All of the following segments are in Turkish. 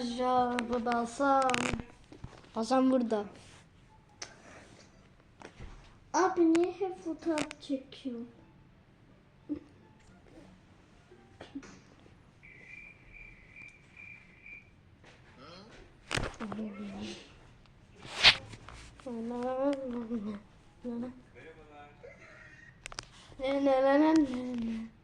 Arkadaşlar bu da Hasan. Hasan burada. Abi niye hep fotoğraf çekiyor? Ne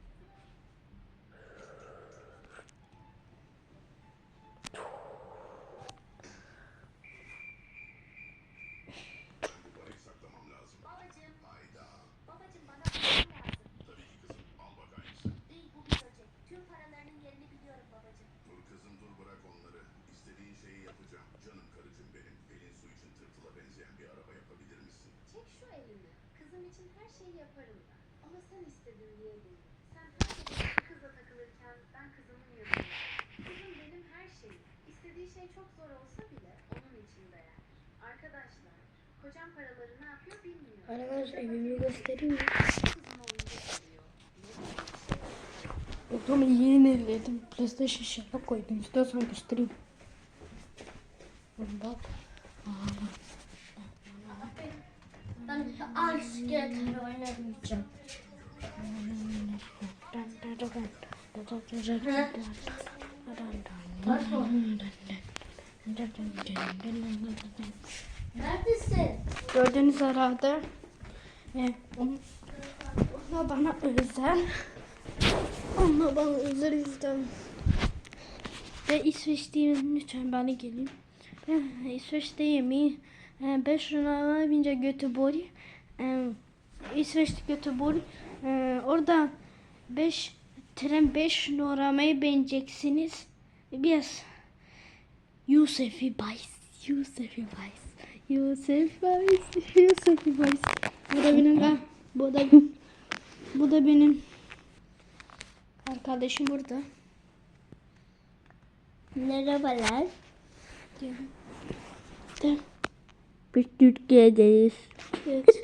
şeyi yaparım ben. Ama sen istedin diye değil. Sen her bir kızla takılırken ben kızımın yanındayım. Kızım benim her şeyim. İstediği şey çok zor olsa bile onun için değer. Arkadaşlar, kocam paraları ne yapıyor bilmiyorum. Arkadaşlar evimi göstereyim mi? Şey Odamı yeniledim. PlayStation şeye koydum. İstiyorsan göstereyim. Bak. Ben artık yeter. Neredesin? Gördüğünüz herhalde e, ona bana özel ona bana özel izlem ve İsveç'teyim lütfen bana gelin ben İsveç'te yemeği ee, 5 numaralı bince Göteborg. Ee, İsveçli Göteborg. Ee, orada 5 tren 5 numarayı beğeneceksiniz. Biraz Yusefi Bays. Yusefi Bays. Yusuf Bays. Yusuf Bays. Bu da benim ben. Bu da bu da benim arkadaşım burada. Merhabalar. Diyorum. Biz Türkiye'deyiz. Evet.